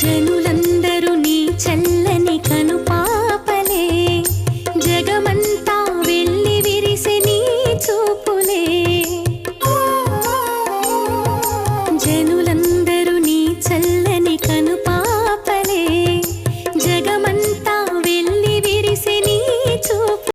జనులం